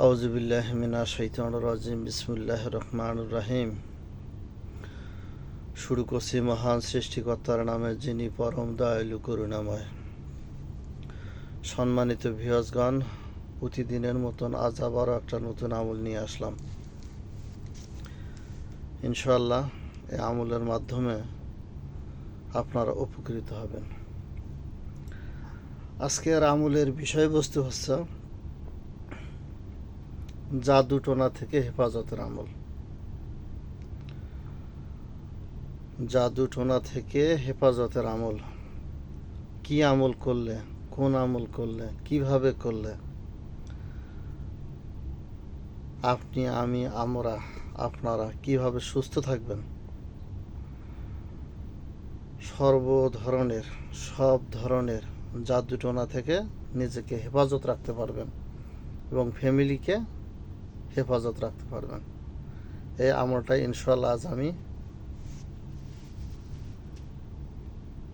আউজুবিল্লাহ মিনা শৈতান রাজিম বিসমুল্লাহ রহমান রাহিম। শুরু করছি মহান সৃষ্টিকর্তার নামে, যিনি পরম দয়ালু, করুণাময়। সম্মানিত ভিয়সগণ প্রতিদিনের মতন আজ আবারও একটা নতুন আমল নিয়ে আসলাম। ইনশাল্লাহ এই আমলের মাধ্যমে আপনারা উপকৃত হবেন। আজকের আমলের বিষয়বস্তু হচ্ছে জাদুটোনা থেকে হেফাজতের আমল। জাদুটোনা থেকে হেফাজতের আমল। কি আমল করলে, কোন আমল করলে, কীভাবে করলে? আপনি, আমি, আমরা, আপনারা কীভাবে সুস্থ থাকবেন? সর্ব ধরনের, সব ধরনের জাদুটোনা থেকে নিজেকে হেফাজত রাখতে পারবেন এবং ফ্যামিলিকে হেফাজত রাখতে পারবেন। এই আমলটা ইনশাল্লাহ আজ আমি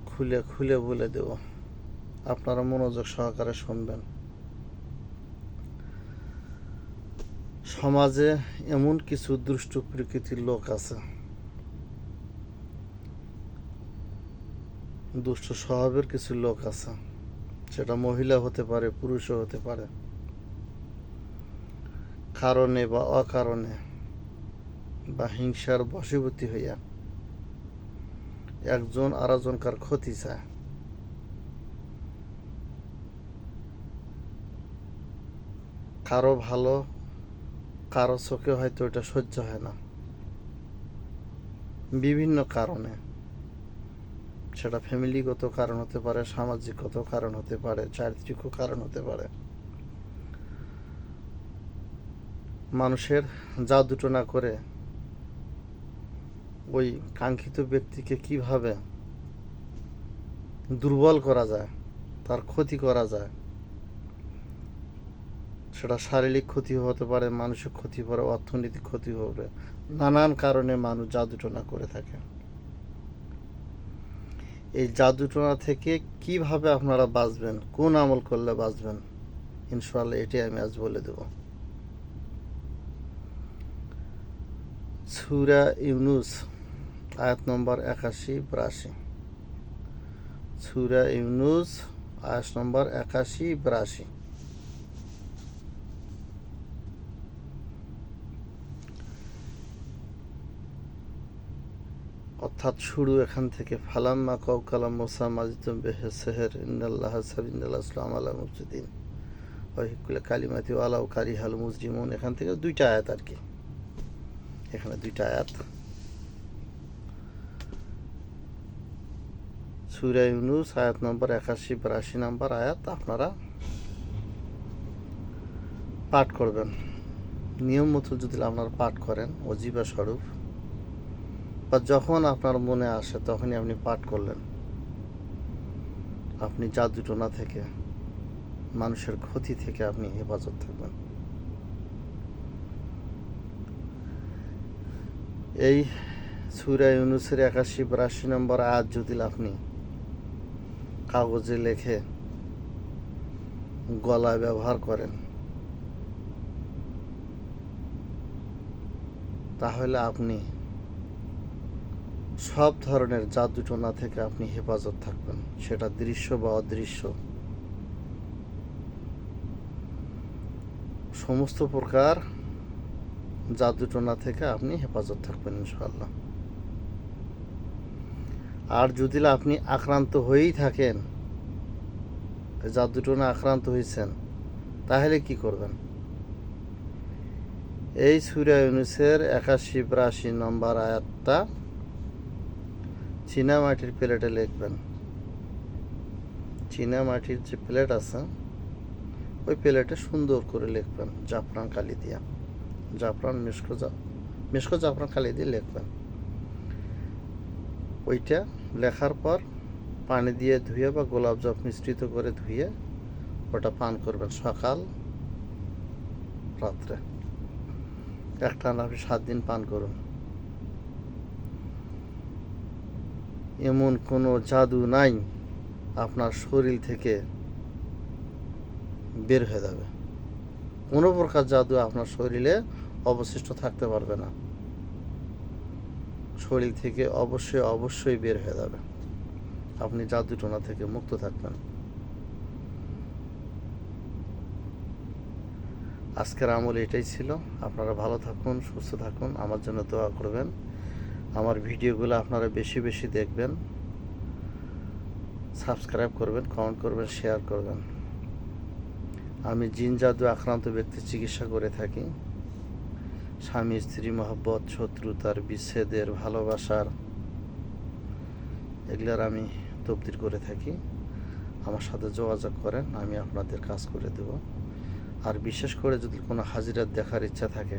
খুলে খুলে বলে দেব। আপনারা মনোযোগ সহকারে শুনবেন। সমাজে এমন কিছু দুষ্ট প্রকৃতির লোক আছে। দুষ্ট স্বভাবের কিছু লোক আছে। সেটা মহিলা হতে পারে, পুরুষও হতে পারে। কারণে বা অকারণে বা হিংসার বশীভূতি হইয়া একজন আরেকজনকার ক্ষতি চায়। কারও ভালো, কারও চোখে হয়তো এটা সহ্য হয় না। বিভিন্ন কারণে। সেটা ফ্যামিলিগত কারণ হতে পারে, সামাজিকগত কারণ হতে পারে, চারিত্রিক কারণ হতে পারে। মানুষের জাদুটো না করে ওই কাঙ্ক্ষিত ব্যক্তিকে কীভাবে দুর্বল করা যায়, তার ক্ষতি করা যায়, সেটা শারীরিক ক্ষতি হতে পারে, মানসিক ক্ষতি পারে, অর্থনৈতিক ক্ষতি হবে নানান কারণে মানুষ জাদুটনা করে থাকে। এই জাদুটনা থেকে কীভাবে আপনারা বাঁচবেন, কোন আমল করলে বাঁচবেন ইনশাল্লাহ এটাই আমি আজ বলে দেবো। সুরা ইউনুস, আয়াত নম্বর একাশি, বিরাশি। সুরা ইউনুস, আয়াত নম্বর একাশি, বিরাশি। অর্থাৎ শুরু এখান থেকে, ফালাম্মা কৌকালাম মোসা মাজিতুম বেহে সেহের ইন্দাল্লাহ সাবিন্দাল্লাহ আসলাম আল্লাহ মুজুদ্দিন ওহিকুল্লা কালিমাতি আলাউ কারি হাল মুজরিমুন। এখান থেকে দুইটা আয়াত আর কি। এখানে দুইটা আয়াত। সুরা ইউনুস আয়াত নম্বর একাশি, বিরাশি নম্বর আয়াত আপনারা পাঠ করবেন। নিয়ম মতো যদি আপনারা পাঠ করেন, অজীবা স্বরূপ, বা যখন আপনার মনে আসে তখনই আপনি পাঠ করলেন। আপনি জাদুটোনা থেকে, মানুষের ক্ষতি থেকে আপনি হেফাজত থাকবেন। এই সুরা ইউনুসের একাশি বিরাশি নম্বর আজ যদি আপনি কাগজে লেখে, গলায় ব্যবহার করেন, তাহলে আপনি সব ধরনের জাদুটোনা থেকে আপনি হেফাজত থাকবেন। সেটা দৃশ্য বা অদৃশ্য। সমস্ত প্রকার জাদুটোনা থেকে আপনি হেফাজত থাকবেন ইনশাল্লাহ আর যদি আপনি আক্রান্ত হয়েই থাকেন জাদুটোনা আক্রান্ত হয়েছেন, তাহলে কি করবেন? এই সুরা ইউনুসের একাশি বিরাশি নম্বর আয়াতটা চীনা মাটির প্লেটে লিখবেন। চীনা মাটির যে প্লেট আছে, ওই প্লেটে সুন্দর করে লিখবেন জাফরান কালি দিয়া। জাফরান মিষ্কো মিষ্কো জাফরান খালি দিয়ে লিখবেন। ওইটা লেখার পর পানি দিয়ে ধুয়ে বা গোলাপ জল মিশ্রিত করে ধুয়ে ওটা পান করবেন সকাল, রাত্রে। একটা আপনি সাত দিন পান করুন। এমন কোনো জাদু নাই, আপনার শরীর থেকে বের হয়ে যাবে। কোনো প্রকার জাদু আপনার শরীরে অবশিষ্ট থাকতে পারবে না। শরীর থেকে অবশ্যই অবশ্যই বের হয়ে যাবে। আপনি জাদু টোনা থেকে মুক্ত থাকবেন। আজকের আমল এটাই ছিল। আপনারা ভালো থাকুন, সুস্থ থাকুন। আমার জন্য দোয়া করবেন। আমার ভিডিওগুলো আপনারা বেশি বেশি দেখবেন। সাবস্ক্রাইব করবেন, কমেন্ট করবেন, শেয়ার করবেন। আমি জিন জাদু আক্রান্ত ব্যক্তির চিকিৎসা করে থাকি। স্বামী, স্ত্রী, মহব্বত শত্রুতার বিচ্ছেদের ভালোবাসার এগুলার আমি তবদির করে থাকি। আমার সাথে যোগাযোগ করেন, আমি আপনাদের কাজ করে দেব। আর বিশেষ করে যদি কোনো হাজিরাত দেখার ইচ্ছা থাকে